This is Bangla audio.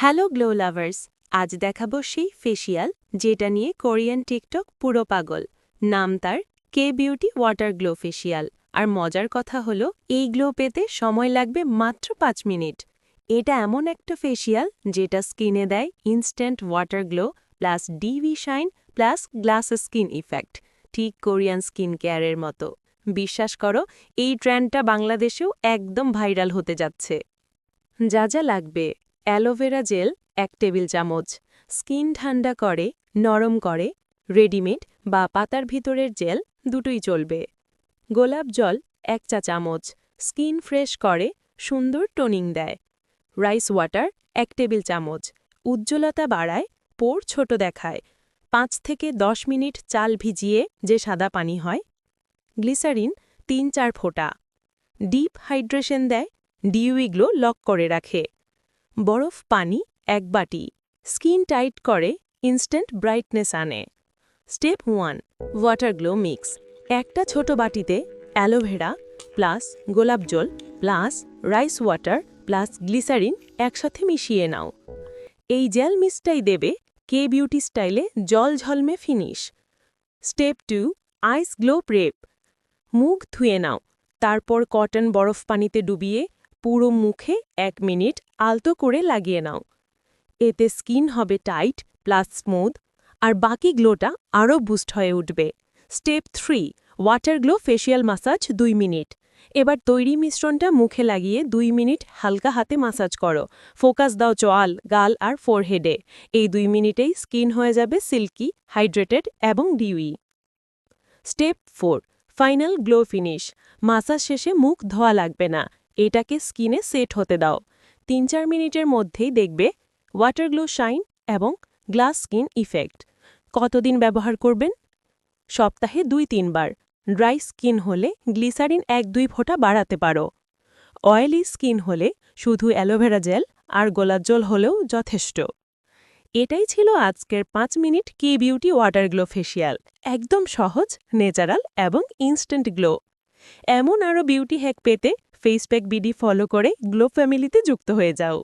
হ্যালো গ্লো লাভার্স, আজ দেখাবো সেই ফেসিয়াল যেটা নিয়ে কোরিয়ান টিকটক পুরো পাগল। নাম তার K beauty water glow facial আর মজার কথা হলো, এই গ্লো পেতে সময় লাগবে মাত্র পাঁচ মিনিট। এটা এমন একটা ফেসিয়াল যেটা স্কিনে দেয় instant water glow plus dewy shine plus glass skin effect ঠিক কোরিয়ান স্কিন কেয়ারের মতো। বিশ্বাস করো, এই ট্রেন্ডটা বাংলাদেশেও একদম ভাইরাল হতে যাচ্ছে। যা যা লাগবে। অ্যালোভেরা জেল, এক টেবিল চামচ, স্কিন ঠান্ডা করে, নরম করে, রেডিমেড বা পাতার ভিতরের জেল, দুটোই চলবে। গোলাপ জল, এক চা চামচ, স্কিন ফ্রেশ করে, সুন্দর টোনিং দেয়। রাইস ওয়াটার, এক টেবিল চামচ, উজ্জ্বলতা বাড়ায়, পোর ছোট দেখায়। পাঁচ থেকে দশ মিনিট চাল ভিজিয়ে যে সাদা পানি হয়। গ্লিসারিন, তিন চার ফোঁটা। ডিপ হাইড্রেশন দেয়, ডিউইগুলো লক করে রাখে। বরফ পানি এক বাটি, স্কিন টাইট করে ইনস্ট্যান্ট ব্রাইটনেস আনে। Step one, water glow mix. একটা ছোট বাটিতে অ্যালোভেরা প্লাস গোলাপ জল plus rice water plus glycerine একসাথে মিশিয়ে নাও। এই জেল মিক্সটাই দেবে কে বিউটি স্টাইলে জল ঝলমে finish. Step two, ice glow prep. মুখ ধুয়ে নাও। তারপর কটন বরফ পানিতে ডুবিয়ে পুরো মুখে এক মিনিট আলতো করে লাগিয়ে নাও। এতে স্কিন হবে টাইট প্লাস স্মুথ, আর বাকি গ্লোটা আরও বুস্ট হয়ে উঠবে। Step three, water glow facial massage দুই মিনিট। এবার তৈরি মিশ্রণটা মুখে লাগিয়ে দুই মিনিট হালকা হাতে মাসাজ করো। ফোকাস দাও চোয়াল, গাল আর ফোরহেডে। এই দুই মিনিটেই স্কিন হয়ে যাবে সিল্কি, হাইড্রেটেড এবং dewy. Step four, final glow finish. Massage শেষে মুখ ধোয়া লাগবে না। এটাকে স্কিনে সেট হতে দাও। তিন চার মিনিটের মধ্যেই দেখবে ওয়াটার গ্লো শাইন এবং গ্লাস স্কিন ইফেক্ট। কতদিন ব্যবহার করবেন? সপ্তাহে দুই তিনবার ড্রাই স্কিন হলে গ্লিসারিন এক দুই ফোঁটা বাড়াতে পারো। অয়েলি স্কিন হলে শুধু অ্যালোভেরা জেল আর গোলাপ জল হলেও যথেষ্ট। এটাই ছিল আজকের পাঁচ মিনিট কি বিউটি ওয়াটার গ্লো ফেসিয়াল। একদম সহজ, ন্যাচারাল এবং ইনস্ট্যান্ট গ্লো। এমন আরও বিউটি হ্যাক পেতে ফেসপ্যাক বিডি ফলো করে গ্লো ফ্যামিলিতে যুক্ত হয়ে যাও।